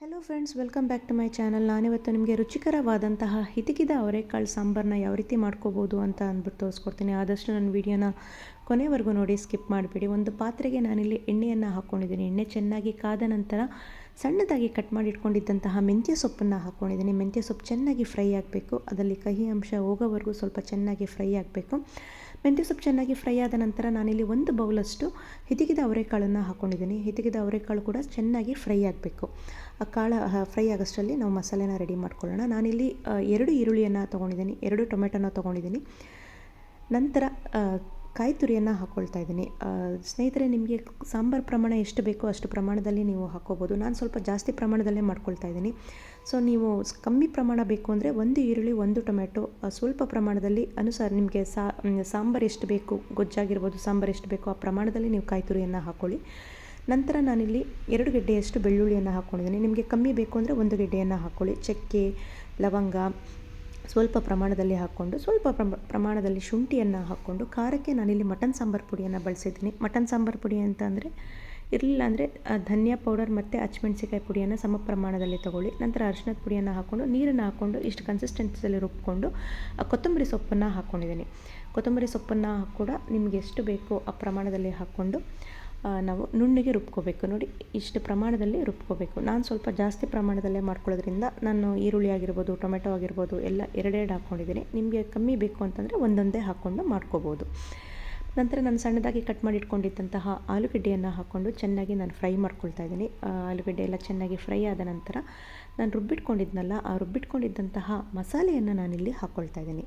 Hello friends welcome back to my channel ನಾನಿವತ್ತು ನಿಮಗೆ ರುಚಿಕರವಾದಂತಹ ಹಿತಕಿದ ಅವರೆಕಾಳು ಸಾಂಬಾರನ್ನ ಯಾವ ರೀತಿ ಮಾಡ್ಕೋಬೋದು ಅಂತ ಅಂದ್ಬಿಟ್ಟು ತೋರಿಸ್ಕೊಡ್ತೀನಿ. ಆದಷ್ಟು ನನ್ನ ವೀಡಿಯೋನ ಕೊನೆವರೆಗೂ ನೋಡಿ ಸ್ಕಿಪ್ ಮಾಡಬೇಡಿ. ಒಂದು ಪಾತ್ರೆಗೆ ನಾನಿಲ್ಲಿ ಎಣ್ಣೆಯನ್ನು ಹಾಕ್ಕೊಂಡಿದ್ದೀನಿ ಎಣ್ಣೆ ಚೆನ್ನಾಗಿ ಕಾದ ನಂತರ ಸಣ್ಣದಾಗಿ ಕಟ್ ಮಾಡಿ ಇಟ್ಕೊಂಡಿದ್ದಂತಹ ಮೆಂತ್ಯ ಸೊಪ್ಪನ್ನು ಹಾಕ್ಕೊಂಡಿದ್ದೀನಿ. ಮೆಂತ್ಯ ಸೊಪ್ಪು ಚೆನ್ನಾಗಿ ಫ್ರೈ ಆಗಬೇಕು. ಅದರಲ್ಲಿ ಕಹಿ ಅಂಶ ಹೋಗೋವರೆಗೂ ಸ್ವಲ್ಪ ಚೆನ್ನಾಗಿ ಫ್ರೈ ಆಗಬೇಕು. ಮೆಂತ್ಯ ಸೊಪ್ಪು ಚೆನ್ನಾಗಿ ಫ್ರೈ ಆದ ನಂತರ ನಾನಿಲ್ಲಿ ಒಂದು ಬೌಲಷ್ಟು ಹಿತಿಗಿದ ಅವರೆಕಾಳನ್ನು ಹಾಕ್ಕೊಂಡಿದ್ದೀನಿ. ಹಿತಿಗಿದ ಅವರೆಕಾಳು ಕೂಡ ಚೆನ್ನಾಗಿ ಫ್ರೈ ಆಗಬೇಕು. ಆ ಕಾಳು ಫ್ರೈ ಆಗೋಷ್ಟರಲ್ಲಿ ನಾವು ಮಸಾಲೆನ ರೆಡಿ ಮಾಡ್ಕೊಳ್ಳೋಣ. ನಾನಿಲ್ಲಿ ಎರಡು ಈರುಳ್ಳಿಯನ್ನು ತೊಗೊಂಡಿದ್ದೀನಿ. ಎರಡು ಟೊಮೆಟೊನ ತೊಗೊಂಡಿದ್ದೀನಿ. ನಂತರ ಕಾಯಿ ತುರಿಯನ್ನು ಹಾಕ್ಕೊಳ್ತಾ ಇದ್ದೀನಿ ಸ್ನೇಹಿತರೆ, ನಿಮಗೆ ಸಾಂಬಾರು ಪ್ರಮಾಣ ಎಷ್ಟು ಬೇಕೋ ಅಷ್ಟು ಪ್ರಮಾಣದಲ್ಲಿ ನೀವು ಹಾಕ್ಕೋಬೋದು ನಾನು ಸ್ವಲ್ಪ ಜಾಸ್ತಿ ಪ್ರಮಾಣದಲ್ಲೇ ಮಾಡ್ಕೊಳ್ತಾ ಇದ್ದೀನಿ. ಸೊ, ನೀವು ಕಮ್ಮಿ ಪ್ರಮಾಣ ಬೇಕು ಅಂದರೆ ಒಂದು ಈರುಳ್ಳಿ, ಒಂದು ಟೊಮೆಟೊ ಸ್ವಲ್ಪ ಪ್ರಮಾಣದಲ್ಲಿ ಅನುಸಾರ ನಿಮಗೆ ಸಾಂಬಾರು ಎಷ್ಟು ಬೇಕು, ಗೊಜ್ಜಾಗಿರ್ಬೋದು ಸಾಂಬಾರು ಎಷ್ಟು ಬೇಕೋ ಆ ಪ್ರಮಾಣದಲ್ಲಿ ನೀವು ಕಾಯಿ ತುರಿಯನ್ನು ಹಾಕ್ಕೊಳ್ಳಿ ನಂತರ ನಾನಿಲ್ಲಿ ಎರಡು ಗೆಡ್ಡೆಯಷ್ಟು ಬೆಳ್ಳುಳ್ಳಿಯನ್ನು ಹಾಕ್ಕೊಂಡಿದ್ದೀನಿ ನಿಮಗೆ ಕಮ್ಮಿ ಬೇಕು ಅಂದರೆ ಒಂದು ಗೆಡ್ಡೆಯನ್ನು ಹಾಕ್ಕೊಳ್ಳಿ ಚಕ್ಕೆ, ಲವಂಗ ಸ್ವಲ್ಪ ಪ್ರಮಾಣದಲ್ಲಿ ಹಾಕ್ಕೊಂಡು, ಸ್ವಲ್ಪ ಪ್ರಮಾಣದಲ್ಲಿ ಶುಂಠಿಯನ್ನು ಹಾಕ್ಕೊಂಡು, ಖಾರಕ್ಕೆ ನಾನಿಲ್ಲಿ ಮಟನ್ ಸಾಂಬಾರು ಪುಡಿಯನ್ನು ಬಳಸಿದ್ದೀನಿ. ಮಟನ್ ಸಾಂಬಾರು ಪುಡಿ ಅಂತ ಅಂದರೆ ಇರಲಿಲ್ಲ ಅಂದರೆ ಧನಿಯಾ ಪೌಡರ್ ಮತ್ತು ಹಚ್ಮೆಣ್ಸಿಕಾಯಿ ಪುಡಿಯನ್ನು ಸಮ ಪ್ರಮಾಣದಲ್ಲಿ ತೊಗೊಳ್ಳಿ. ನಂತರ ಅರಿಶಿನದ ಪುಡಿಯನ್ನು ಹಾಕ್ಕೊಂಡು, ನೀರನ್ನು ಹಾಕ್ಕೊಂಡು, ಇಷ್ಟು ಕನ್ಸಿಸ್ಟೆನ್ಸಿಯಲ್ಲಿ ರುಬ್ಕೊಂಡು ಕೊತ್ತಂಬರಿ ಸೊಪ್ಪನ್ನು ಹಾಕ್ಕೊಂಡಿದ್ದೀನಿ ಕೊತ್ತಂಬರಿ ಸೊಪ್ಪನ್ನು ಕೂಡ ನಿಮಗೆ ಎಷ್ಟು ಬೇಕೋ ಆ ಪ್ರಮಾಣದಲ್ಲಿ ಹಾಕ್ಕೊಂಡು ನಾವು ನುಣ್ಣಗೆ ರುಬ್ಕೋಬೇಕು. ನೋಡಿ, ಇಷ್ಟು ಪ್ರಮಾಣದಲ್ಲಿ ರುಬ್ಕೋಬೇಕು. ನಾನು ಸ್ವಲ್ಪ ಜಾಸ್ತಿ ಪ್ರಮಾಣದಲ್ಲೇ ಮಾಡ್ಕೊಳ್ಳೋದ್ರಿಂದ ನಾನು ಈರುಳ್ಳಿ ಆಗಿರ್ಬೋದು, ಟೊಮೆಟೊ ಆಗಿರ್ಬೋದು, ಎಲ್ಲ ಎರಡೆರಡು ಹಾಕ್ಕೊಂಡಿದ್ದೀನಿ. ನಿಮಗೆ ಕಮ್ಮಿ ಬೇಕು ಅಂತಂದರೆ ಒಂದೊಂದೇ ಹಾಕ್ಕೊಂಡು ಮಾಡ್ಕೋಬೋದು. ನಂತರ ನಾನು ಸಣ್ಣದಾಗಿ ಕಟ್ ಮಾಡಿ ಇಟ್ಕೊಂಡಿದ್ದಂತಹ ಆಲೂಗಡ್ಡೆಯನ್ನು ಹಾಕ್ಕೊಂಡು ಚೆನ್ನಾಗಿ ನಾನು ಫ್ರೈ ಮಾಡ್ಕೊಳ್ತಾ ಇದ್ದೀನಿ. ಆಲೂಗಡ್ಡೆ ಎಲ್ಲ ಚೆನ್ನಾಗಿ ಫ್ರೈ ಆದ ನಂತರ ನಾನು ರುಬ್ಬಿಟ್ಕೊಂಡಿದ್ನಲ್ಲ, ಆ ರುಬ್ಬಿಟ್ಕೊಂಡಿದ್ದಂತಹ ಮಸಾಲೆಯನ್ನು ನಾನಿಲ್ಲಿ ಹಾಕ್ಕೊಳ್ತಾ ಇದ್ದೀನಿ.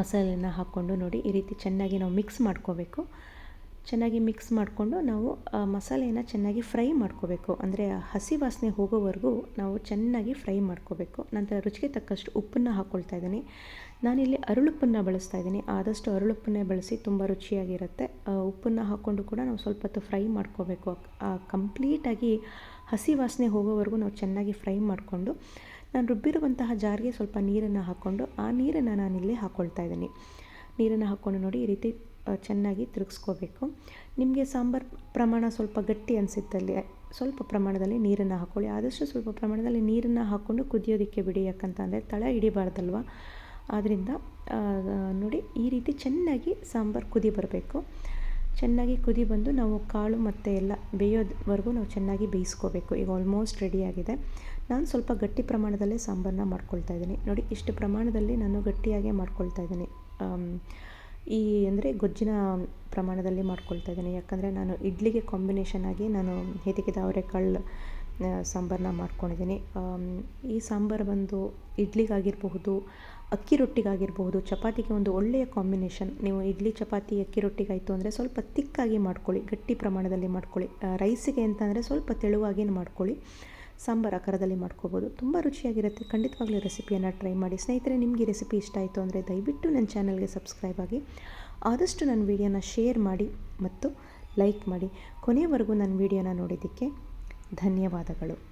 ಮಸಾಲೆಯನ್ನು ಹಾಕ್ಕೊಂಡು ನೋಡಿ, ಈ ರೀತಿ ಚೆನ್ನಾಗಿ ನಾವು ಮಿಕ್ಸ್ ಮಾಡ್ಕೋಬೇಕು. ಚೆನ್ನಾಗಿ ಮಿಕ್ಸ್ ಮಾಡಿಕೊಂಡು ನಾವು ಮಸಾಲೆಯನ್ನು ಚೆನ್ನಾಗಿ ಫ್ರೈ ಮಾಡ್ಕೋಬೇಕು. ಅಂದರೆ ಹಸಿ ವಾಸನೆ ಹೋಗೋವರೆಗೂ ನಾವು ಚೆನ್ನಾಗಿ ಫ್ರೈ ಮಾಡ್ಕೋಬೇಕು. ನಂತರ ರುಚಿಗೆ ತಕ್ಕಷ್ಟು ಉಪ್ಪನ್ನು ಹಾಕ್ಕೊಳ್ತಾ ಇದ್ದೀನಿ. ನಾನಿಲ್ಲಿ ಅರಳುಪ್ಪನ್ನು ಬಳಸ್ತಾ ಇದ್ದೀನಿ. ಆದಷ್ಟು ಅರಳುಪ್ಪನ್ನೇ ಬಳಸಿ ತುಂಬ ರುಚಿಯಾಗಿರುತ್ತೆ. ಉಪ್ಪನ್ನು ಹಾಕ್ಕೊಂಡು ಕೂಡ ನಾವು ಸ್ವಲ್ಪ ಹೊತ್ತು ಫ್ರೈ ಮಾಡ್ಕೋಬೇಕು. ಕಂಪ್ಲೀಟಾಗಿ ಹಸಿ ವಾಸನೆ ಹೋಗೋವರೆಗೂ ನಾವು ಚೆನ್ನಾಗಿ ಫ್ರೈ ಮಾಡಿಕೊಂಡು, ನಾನು ರುಬ್ಬಿರುವಂತಹ ಜಾರಿಗೆ ಸ್ವಲ್ಪ ನೀರನ್ನು ಹಾಕ್ಕೊಂಡು, ಆ ನೀರನ್ನು ನಾನಿಲ್ಲಿ ಹಾಕ್ಕೊಳ್ತಾ ಇದ್ದೀನಿ. ನೀರನ್ನು ಹಾಕ್ಕೊಂಡು ನೋಡಿ ಈ ರೀತಿ ಚೆನ್ನಾಗಿ ತಿರುಗಿಸ್ಕೋಬೇಕು. ನಿಮಗೆ ಸಾಂಬಾರು ಪ್ರಮಾಣ ಸ್ವಲ್ಪ ಗಟ್ಟಿ ಅನಿಸುತ್ತಲ್ಲಿ, ಸ್ವಲ್ಪ ಪ್ರಮಾಣದಲ್ಲಿ ನೀರನ್ನು ಹಾಕ್ಕೊಳ್ಳಿ ಆದಷ್ಟು ಸ್ವಲ್ಪ ಪ್ರಮಾಣದಲ್ಲಿ ನೀರನ್ನು ಹಾಕ್ಕೊಂಡು ಕುದಿಯೋದಕ್ಕೆ ಬಿಡಿ, ಯಾಕಂತಂದರೆ ತಳ ಹಿಡಿಬಾರ್ದಲ್ವ? ಆದ್ದರಿಂದ ನೋಡಿ, ಈ ರೀತಿ ಚೆನ್ನಾಗಿ ಸಾಂಬಾರು ಕುದಿ ಬರಬೇಕು. ಚೆನ್ನಾಗಿ ಕುದಿ ಬಂದು ನಾವು ಕಾಳು ಮತ್ತು ಎಲ್ಲ ಬೇಯೋದವರೆಗೂ ನಾವು ಚೆನ್ನಾಗಿ ಬೇಯಿಸ್ಕೋಬೇಕು. ಈಗ ಆಲ್ಮೋಸ್ಟ್ ರೆಡಿಯಾಗಿದೆ ನಾನು ಸ್ವಲ್ಪ ಗಟ್ಟಿ ಪ್ರಮಾಣದಲ್ಲೇ ಸಾಂಬಾರನ್ನ ಮಾಡ್ಕೊಳ್ತಾ ಇದ್ದೀನಿ. ನೋಡಿ, ಇಷ್ಟು ಪ್ರಮಾಣದಲ್ಲಿ ನಾನು ಗಟ್ಟಿಯಾಗೇ ಮಾಡ್ಕೊಳ್ತಾ ಇದ್ದೀನಿ. ಈ ಅಂದರೆ ಗೊಜ್ಜಿನ ಪ್ರಮಾಣದಲ್ಲಿ ಮಾಡ್ಕೊಳ್ತಾ ಇದ್ದೀನಿ. ಯಾಕಂದರೆ ನಾನು ಇಡ್ಲಿಗೆ ಕಾಂಬಿನೇಷನ್ ಆಗಿ ನಾನು ಹೆದಕಿದ ಅವರೆಕಾಳು ಸಾಂಬಾರನ್ನ ಮಾಡ್ಕೊಂಡಿದ್ದೀನಿ. ಈ ಸಾಂಬಾರು ಬಂದು ಇಡ್ಲಿಗಾಗಿರಬಹುದು, ಅಕ್ಕಿ ರೊಟ್ಟಿಗಾಗಿರಬಹುದು, ಚಪಾತಿಗೆ ಒಂದು ಒಳ್ಳೆಯ ಕಾಂಬಿನೇಷನ್ ನೀವು ಇಡ್ಲಿ, ಚಪಾತಿ, ಅಕ್ಕಿ ರೊಟ್ಟಿಗಾಯಿತು ಅಂದರೆ ಸ್ವಲ್ಪ ತಿಕ್ಕಾಗಿ ಮಾಡ್ಕೊಳ್ಳಿ, ಗಟ್ಟಿ ಪ್ರಮಾಣದಲ್ಲಿ ಮಾಡ್ಕೊಳ್ಳಿ. ರೈಸಿಗೆ ಅಂತಂದರೆ ಸ್ವಲ್ಪ ತೆಳುವಾಗಿ ಮಾಡ್ಕೊಳ್ಳಿ. ಸಾಂಬಾರು ಆಕಾರದಲ್ಲಿ ಮಾಡ್ಕೋಬೋದು. ತುಂಬ ರುಚಿಯಾಗಿರುತ್ತೆ. ಖಂಡಿತವಾಗ್ಲೂ ರೆಸಿಪಿಯನ್ನು ಟ್ರೈ ಮಾಡಿ. ಸ್ನೇಹಿತರೆ, ನಿಮಗೆ ರೆಸಿಪಿ ಇಷ್ಟ ಆಯಿತು ಅಂದರೆ ದಯವಿಟ್ಟು ನನ್ನ ಚಾನಲ್ಗೆ ಸಬ್ಸ್ಕ್ರೈಬ್ ಆಗಿ. ಆದಷ್ಟು ನನ್ನ ವೀಡಿಯೋನ ಶೇರ್ ಮಾಡಿ ಮತ್ತು ಲೈಕ್ ಮಾಡಿ. ಕೊನೆಯವರೆಗೂ ನನ್ನ ವೀಡಿಯೋನ ನೋಡಿದ್ದಕ್ಕೆ ಧನ್ಯವಾದಗಳು.